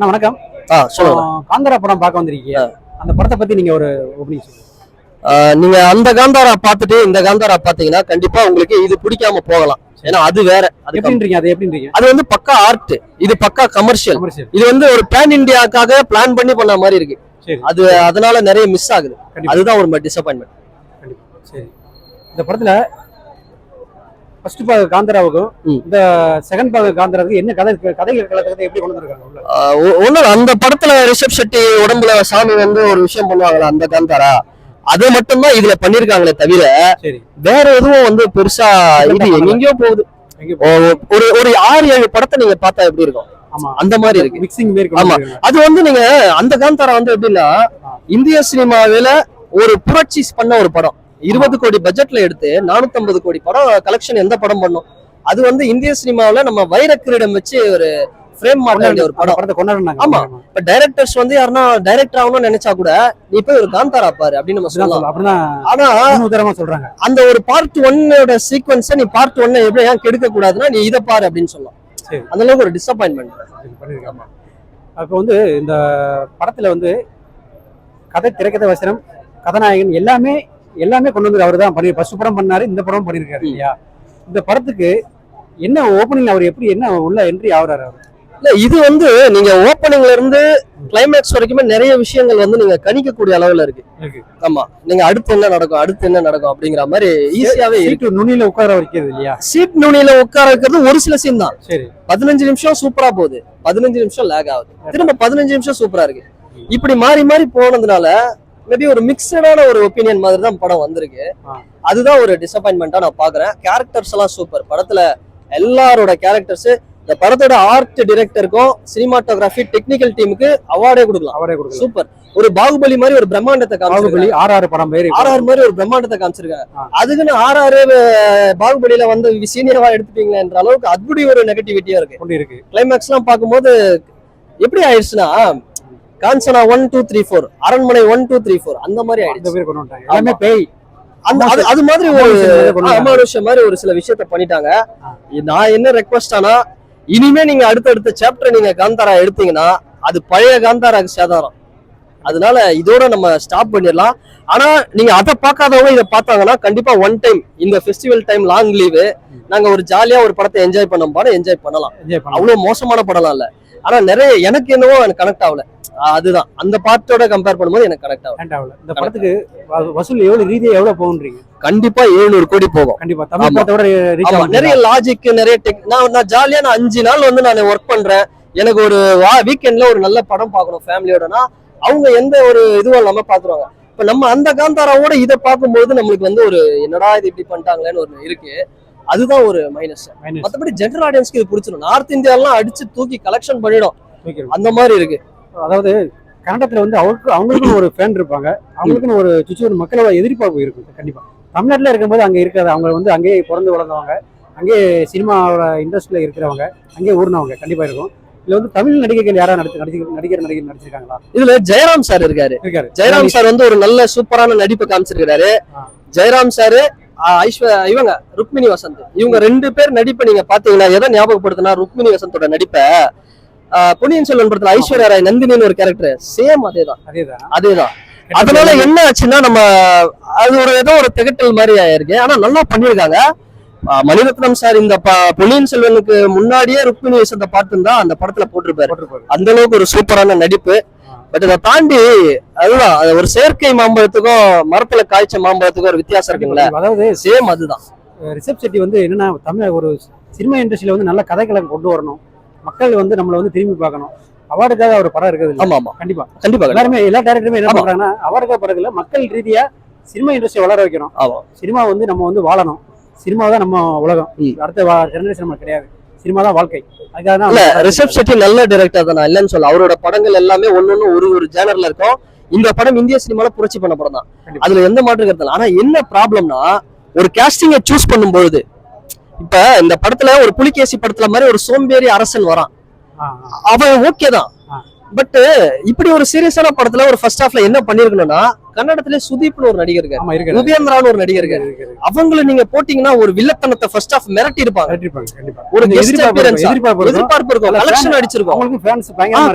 அண்ணா வணக்கம். ஆ சொல்லுங்க. காந்தாரா படம் பார்க்க வந்திருக்கீங்க. அந்த படத்தை பத்தி நீங்க ஒரு சொல்லுங்க. ஆ, நீங்க அந்த காந்தாரா பார்த்துட்டு இந்த காந்தாரா பாத்தீங்கன்னா கண்டிப்பா உங்களுக்கு இது பிடிக்காம போகலாம். ஏன்னா அது வேற. அது எப்படின்றீங்க அது எப்படின்றீங்க அது வந்து பக்கா ஆர்ட். இது பக்கா கமர்ஷியல் இது வந்து ஒரு பேன் இந்தியாக்காக பிளான் பண்ணி பண்ண மாதிரி இருக்கு. அது அதனால நிறைய மிஸ் ஆகுது. அதுதான் ஒரு டிசப்பாயின்மெண்ட் சரி. இந்த படத்துல ஃபர்ஸ்ட் பாக காந்தராவுக்கும். இந்த செகண்ட் பாக காந்தராவுக்கும் என்ன கதை கதைகள் கலக்கத்தை எப்படி கொண்டு வந்திருக்காங்க? ஒண்ணு அந்த படத்துல ரிஷப் ஷெட்டி உடம்புல சாமி வந்து ஒரு விஷயம் பண்ணுவாங்களா அந்த காந்தாரா? அது மட்டும்தான் இதுல பண்ணிருக்காங்களே தவிர வேற எதுவும் வந்து பெருசா இது எங்கெங்கயோ போகுது. ஒரு ஒரு ஆறு ஏழு படத்தை நீங்க பார்த்தா எப்படி இருக்கும்? அந்த மாதிரி இருக்கு. மிக்சிங் ஆமா. அது வந்து நீங்க அந்த காந்தாரா வந்து எப்படின்னா இந்திய சினிமாவில ஒரு புரட்சி பண்ண ஒரு படம். இருபது கோடி பட்ஜெட்ல எடுத்து 450 கோடி படம் கலெக்ஷன் எந்த படம் பண்ணும்? அது வந்து இந்திய சினிமாவில நம்ம வைர கிரீடம் வச்சு ஒரு ஃப்ரேம் வேண்டிய ஒரு படம். படத்தை கொண்டாடுனாங்க ஆமா. இப்ப டைரக்டர்ஸ் வந்து யாருன்னா டைரக்டர் ஆகணும்னு நினைச்சா கூட நீ போய் ஒரு காந்தாரா பாரு அப்படின்னு நம்ம சொல்லலாம். ஆனா உத்தரமா சொல்றாங்க. அந்த ஒரு பார்ட் ஒன்னோட சீக்வன்ஸை நீ பார்ட் ஒன்னை எப்படி ஏன் கெடுக்க கூடாதுன்னா நீ இதை பாரு அப்படின்னு சொல்லலாம். அந்த அளவுக்கு ஒரு டிசப்பாயின்மெண்ட் அப்போ வந்து இந்த படத்துல வந்து கதை திரைக்கதை வசனம் கதாநாயகன் எல்லாமே எல்லாமே கொண்டு வந்து அவர் தான். பண்ணி ஃபர்ஸ்ட் படம் பண்ணாரு இந்த படம் பண்ணிருக்காரு ம். இல்லையா? இந்த படத்துக்கு என்ன ஓப்பனிங் அவர் எப்படி என்ன உள்ள என்ட்ரி ஆகுறாரு அவர்? இல்ல இது வந்து நீங்க ஓப்பனிங்ல இருந்து கிளைமேக்ஸ் வரைக்குமே நிறைய விஷயங்கள் வந்து நீங்க கணிக்கக்கூடிய அளவுல இருக்கு. ஆமா. நீங்க அடுத்து என்ன நடக்கும் அடுத்து என்ன நடக்கும் அப்படிங்கிற மாதிரி ஈஸியாவே சீட்டு நுனியில உட்கார வைக்கிறது இல்லையா? சீட் நுனியில உட்கார வைக்கிறது ஒரு சில சீன் தான். சரி. பதினஞ்சு நிமிஷம் சூப்பரா போகுது. பதினஞ்சு நிமிஷம் லேக் ஆகுது. திரும்ப பதினஞ்சு நிமிஷம் சூப்பரா இருக்கு. இப்படி மாறி மாறி போனதுனால மேபி ஒரு மிக்சடான ஒரு ஒப்பீனியன் மாதிரி தான் படம் வந்திருக்கு. அதுதான் ஒரு டிசப்பாயின்மெண்டா நான் பாக்குறேன் கேரக்டர்ஸ் எல்லாம் சூப்பர் படத்துல எல்லாரோட கேரக்டர்ஸ் இந்த படத்தோட ஆர்ட் டிரெக்டருக்கும் சினிமாட்டோகிராஃபி டெக்னிக்கல் டீமுக்கு அவார்டே கொடுக்கலாம். அவரே கொடுக்கல சூப்பர் ஒரு பாகுபலி மாதிரி ஒரு பிரம்மாண்டத்தை பாகுபலி ஆர் ஆறு படம் பேரு ஆர்ஆர் மாதிரி ஒரு பிரம்மாண்டத்தை காமிச்சிருக்காங்க. அதுக்குன்னு ஆர்ஆர் பாகுபலியில வந்து சீனியரவா எடுத்துட்டீங்களேன்ற அளவுக்கு அப்படி ஒரு நெகட்டிவிட்டியா இருக்கு. இருக்கு. கிளைமேக்ஸ் எல்லாம் பார்க்கும்போது எப்படி ஆயிடுச்சுன்னா Kanchana one two three four Aranmanai one two three four அந்த மாதிரி ஆயிடுச்சு. எல்லாமே பேய். அந்த அது அது மாதிரி ஒரு. அமானுஷம் மாதிரி ஒரு சில விஷயத்த பண்ணிட்டாங்க. நான் என்ன ரெக்வஸ்ட் ஆனா இனிமே நீங்க அடுத்தடுத்த சாப்டர் நீங்க காந்தாரா எடுத்தீங்கன்னா அது பழைய காந்தாராக்கு சேதாரம். அதனால இதோட நம்ம ஸ்டாப் பண்ணிடலாம். ஆனா நீங்க அதை பார்க்காதவங்க இதை பார்த்தாங்கன்னா கண்டிப்பா ஒன் டைம் இந்த ஃபெஸ்டிவல் டைம் லாங் லீவு நாங்க ஒரு ஜாலியா ஒரு படத்தை என்ஜாய் பண்ண பாடம் என்ஜாய் பண்ணலாம். என்ஜாய் பண்ணலாம். அவ்வளவு மோசமான படம்லாம் இல்ல. ஆனா நிறைய எனக்கு என்னவோ எனக்கு கனெக்ட் ஆகல. அதுதான். அந்த பார்ட்டோட கம்பேர் பண்ணும்போது எனக்கு கனெக்ட் ஆகல. இந்த படத்துக்கு வசூல் எவ்வளவு ரீதியா எவ்வளவு போகுன்றீங்க? கண்டிப்பா 700 கோடி போகும். கண்டிப்பா. தமிழ் நிறைய லாஜிக் நிறைய டெக் நான் நான் ஜாலியா நான் அஞ்சு நாள் வந்து நான் ஒர்க் பண்றேன். எனக்கு ஒரு வா வீக்கெண்ட்ல ஒரு நல்ல படம் பார்க்கணும் ஃபேமிலியோடனா அவங்க எந்த ஒரு இதுவும் இல்லாம பாத்துருவாங்க. இப்ப நம்ம அந்த காந்தாராவோட இதை பார்க்கும்போது நம்மளுக்கு வந்து ஒரு என்னடா இது இப்படி பண்ணிட்டாங்களேன்னு ஒரு இருக்கு. அதுதான் ஒரு மைனஸ் மத்தபடி ஜென்ரல் ஆடியன்ஸ்க்கு இது பிடிச்சிடும் நார்த் இந்தியாலாம் அடிச்சு தூக்கி கலெக்ஷன் பண்ணிடும். அந்த மாதிரி இருக்கு. அதாவது கன்னடத்துல வந்து அவருக்கு அவங்களுக்கும் ஒரு ஃபேன் இருப்பாங்க. அவங்களுக்குன்னு ஒரு சுச்சுவேஷன் மக்களோட எதிர்பார்ப்பு இருக்கும். கண்டிப்பா. தமிழ்நாட்டுல இருக்கும்போது அங்க இருக்காது. அவங்க வந்து அங்கேயே பிறந்து வளர்ந்தவங்க அங்கேயே சினிமாவோட இண்டஸ்ட்ரியில இருக்கிறவங்க அங்கேயே ஊர்னவங்க கண்டிப்பா இருக்கும். இதுல வந்து தமிழ் நடிகைகள் யாரா நடிச்சு நடிச்சு நடிகர் நடிகர் நடிச்சிருக்காங்களா? இதுல ஜெயராம் சார் இருக்காரு. இருக்காரு. ஜெயராம் சார் வந்து ஒரு நல்ல சூப்பரான நடிப்பு காமிச்சிருக்காரு. ஜெயராம் சார் ஐஸ்வர் இவங்க ருக்மிணி வசந்த். இவங்க ரெண்டு பேர் நடிப்பை நீங்க பாத்தீங்கன்னா எதை ஞாபகப்படுத்தினா ருக்மிணி வசந்தோட நடிப்பை? பொன்னியின் செல்வன் படத்துல ஐஸ்வர்யா ராய் நந்தினின்னு ஒரு கேரக்டர் சேம் அதேதான். அதேதான். அதனால என்ன ஆச்சுன்னா நம்ம அது ஒரு ஏதோ ஒரு திகட்டல் மாதிரி ஆயிருக்கு. ஆனா நல்லா பண்ணிருக்காங்க ஆ, மணிரத்னம் சார் இந்த பொன்னியின் செல்வனுக்கு முன்னாடியே ருக்மிணி வசந்த பார்த்துருந்தா அந்த படத்துல போட்டிருப்பாரு. அந்த அளவுக்கு ஒரு சூப்பரான நடிப்பு. பட் இதை தாண்டி அதுதான் அது ஒரு செயற்கை மாம்பழத்துக்கும் மரத்துல காய்ச்ச மாம்பழத்துக்கும் ஒரு வித்தியாசம் இருக்குங்களே அதாவது சேம் அதுதான். ரிஷப் செட்டி வந்து என்னன்னா தமிழ் ஒரு சினிமா இண்டஸ்ட்ரியில வந்து நல்ல கதைகளை கொண்டு வரணும். மக்கள் வந்து நம்மளை வந்து திரும்பி பார்க்கணும். அவார்டுக்காக ஒரு படம் இருக்குது ஆமா ஆமா கண்டிப்பா. கண்டிப்பா. எல்லாருமே எல்லா டேரக்டருமே என்ன. பண்றாங்கன்னா அவார்டுக்காக படம் இல்ல மக்கள் ரீதியா சினிமா இண்டஸ்ட்ரி வளர வைக்கணும். ஆமா. சினிமா வந்து நம்ம வந்து வாழணும். சினிமா தான் நம்ம உலகம். அடுத்த ஜெனரேஷன் நம்ம கிடையாது. சினிமா தான் வாழ்க்கை அதுக்காக ரிஷப் செட்டி நல்ல டைரக்டர் தான் இல்லைன்னு சொல்ல அவரோட படங்கள் எல்லாமே ஒன்னொன்னு ஒரு ஒரு ஜேனர்ல இருக்கும் இந்த படம் இந்திய சினிமால புரட்சி பண்ண படம் தான். அதுல எந்த மாற்று கருத்து. ஆனா என்ன ப்ராப்ளம்னா ஒரு கேஸ்டிங்கை சூஸ் பண்ணும்பொழுது இப்ப இந்த படத்துல ஒரு புலிகேசி படத்துல மாதிரி ஒரு சோம்பேறி அரசன் வரான். அவன் ஓகே தான். பட் இப்படி ஒரு சீரியஸான படத்துல ஒரு ஃபர்ஸ்ட் ஹாஃப்ல என்ன பண்ணிருக்கணும்னா கன்னடத்திலே சுதீப்னு ஒரு நடிகர் இருக்காரு. உபேந்திரான்னு ஒரு நடிகர் இருக்காரு. அவங்கள நீங்க போட்டீங்கன்னா ஒரு வில்லத்தனத்தை ஃபர்ஸ்ட் ஆஃப் மிரட்டி இருப்பாங்க. ஒரு எதிர்பார்ப்பு எதிர்பார்ப்பு இருக்கும். கலெக்ஷன் அடிச்சிருக்கோம்.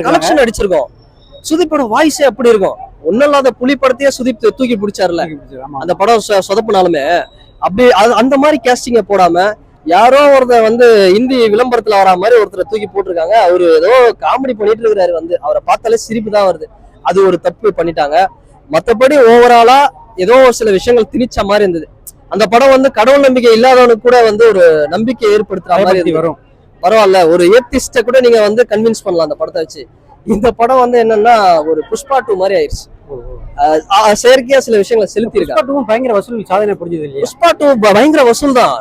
கலெக்ஷன் அடிச்சிருக்கோம். சுதீப்போட வாய்ஸே அப்படி இருக்கும். ஒன்னும் இல்லாத புலி படத்தையே சுதீப் தூக்கி பிடிச்சாருல அந்த படம் சொதப்புனாலுமே அப்படி அந்த மாதிரி கேஸ்டிங்க போடாம யாரோ ஒருத்தர் வந்து இந்தி விளம்பரத்துல வரா மாதிரி ஒருத்தரை தூக்கி போட்டிருக்காங்க. அவரு ஏதோ காமெடி பண்ணிட்டு இருக்கிறாரு வந்து. அவரை பார்த்தாலே சிரிப்பு தான் வருது. அது ஒரு தப்பு பண்ணிட்டாங்க. மத்தபடி ஓவராலா ஏதோ ஒரு சில விஷயங்கள் திணிச்ச மாதிரி இருந்தது. அந்த படம் வந்து கடவுள் நம்பிக்கை இல்லாதவனுக்கு கூட வந்து ஒரு நம்பிக்கை ஏற்படுத்துற மாதிரி. வரும். பரவாயில்ல ஒரு ஏத்திஸ்ட கூட நீங்க வந்து கன்வின்ஸ் பண்ணலாம் அந்த படத்தை வச்சு. இந்த படம் வந்து என்னன்னா ஒரு புஷ்பா டூ மாதிரி ஆயிடுச்சு செயற்கையா சில விஷயங்களை செலுத்தி டூவும் பயங்கர வசூல் சாதனை புரிஞ்சது இல்லையா? புஷ்பா டூ பயங்கர வசூல் தான்.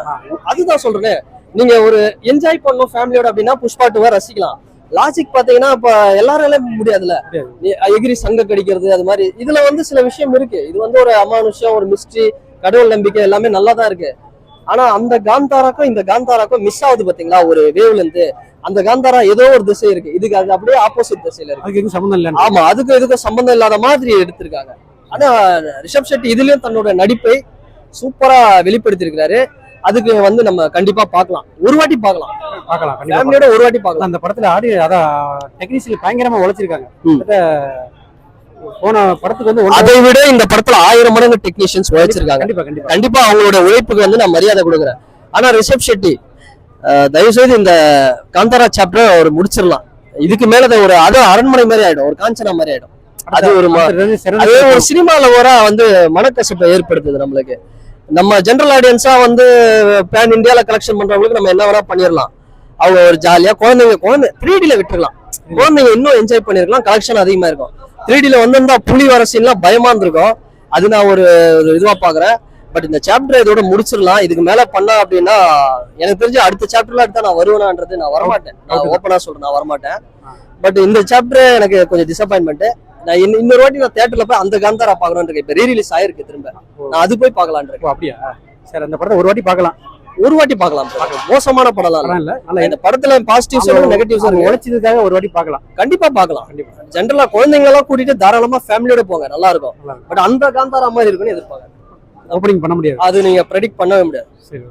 அதுதான் சொல்றேன். நீங்க ஒரு என்ஜாய் பண்ணணும் ஃபேமிலியோட அப்படின்னா புஷ்பா டூவை ரசிக்கலாம். லாஜிக் பாத்தீங்கன்னா இப்ப எல்லாராலையும் முடியாதுல்ல. முடியாது. நீ- எகிரி சங்க கடிக்கிறது அது மாதிரி இதுல வந்து சில விஷயம் இருக்கு. இது வந்து ஒரு அமானுஷம் ஒரு மிஸ்ட்ரி கடவுள் நம்பிக்கை எல்லாமே நல்லா தான் இருக்கு. ஆனா அந்த காந்தாராக்கும் இந்த காந்தாராக்கும் மிஸ் ஆகுது பாத்தீங்களா ஒரு வேவ்ல இருந்து. அந்த காந்தாரா ஏதோ ஒரு திசை இருக்கு. இதுக்கு அது அப்படியே ஆப்போசிட் திசையில இருக்கு. அதுக்கு சம்மந்தம் இல்லை ஆமா அதுக்கும் இதுக்கும் சம்பந்தம் இல்லாத மாதிரி எடுத்திருக்காங்க. ஆனா ரிஷப் ஷெட்டி இதுலயும் தன்னோட நடிப்பை சூப்பரா வெளிப்படுத்தியிருக்கிறாரு. அதுக்கு வந்து நம்ம கண்டிப்பா பார்க்கலாம். ஒரு வாட்டி பார்க்கலாம். பார்க்கலாம் ஃபேமிலியோட ஒரு வாட்டி பார்க்கலாம். அந்த படத்துல ஆடி அதான் டெக்னீஷியல் பயங்கரமா உழைச்சிருக்காங்க. போன படத்துக்கு வந்து அதை விட இந்த படத்துல ஆயிரம் மடங்கு டெக்னீஷியன்ஸ் உழைச்சிருக்காங்க. கண்டிப்பா கண்டிப்பா அவங்களோட உழைப்புக்கு வந்து நான் மரியாதை கொடுக்குறேன். ஆனா ரிஷப் ஷெட்டி தயவு செய்து இந்த காந்தாரா சாப்டர் அவர் முடிச்சிடலாம். இதுக்கு மேல ஒரு அது அரண்மனை மாதிரி ஆயிடும். ஒரு காஞ்சனா மாதிரி ஆயிடும். அது ஒரு அது ஒரு சினிமால வர வந்து மனக்கசப்பை ஏற்படுத்துது நம்மளுக்கு. நம்ம ஜென்ரல் ஆடியன்ஸா வந்து பேன் இந்தியால கலெக்ஷன் பண்றவங்களுக்கு நம்ம என்ன வேணா பண்ணிடலாம் அவங்க ஒரு ஜாலியா குழந்தைங்க குழந்தை த்ரீ டில விட்டுறலாம் குழந்தைங்க இன்னும் என்ஜாய் பண்ணிருக்கலாம் கலெக்ஷன் அதிகமா இருக்கும். த்ரீ டில வந்திருந்தா புலி வர சீன்லாம் பயமா இருந்திருக்கும். அது நான் ஒரு ஒரு இதுவா பாக்குறேன். பட் இந்த சாப்டர் இதோட முடிச்சிடலாம் இதுக்கு மேல பண்ணா அப்படின்னா எனக்கு தெரிஞ்சு அடுத்த சாப்டர்ல எடுத்தா நான் வருவேனான்றது நான் வரமாட்டேன். நான். ஓப்பனா சொல்றேன் நான் வரமாட்டேன். பட் இந்த சாப்டர் எனக்கு கொஞ்சம் டிசப்பாயின்மெண்ட் நான் இன்ன- இன்னொரு வாட்டி நான் தேட்டர்ல போய் அந்த காந்தாரா பாக்கணும்னு இருக்கேன். இப்ப ரீ ரிலீஸ் ஆயிருக்கு திரும்ப. நான் அது போய் பார்க்கலான் இருக்கேன். அப்படியா? சரி அந்த படத்தை ஒரு வாட்டி பார்க்கலாம். ஒரு வாட்டி பார்க்கலாம் bro. மோசமான. படம் இல்ல. இந்த படத்துல பாசிட்டிவ்ஸ் நெகட்டிவ்ஸ் உழைச்சதுக்காக ஒரு வாட்டி பார்க்கலாம். கண்டிப்பா பார்க்கலாம். கண்டிப்பா. ஜென்ரலா குழந்தைங்க எல்லாம் கூட்டிட்டு தாராளமா ஃபேமிலியோட போங்க. நல்லா இருக்கும். பட் அந்த காந்தாரா மாதிரி இருக்குன்னு எதிர்பார்க்க ஓப்பனிங் பண்ண முடியாது. அது நீங்க ப்ரெடிக்ட் பண்ணவே முடியாது. சரி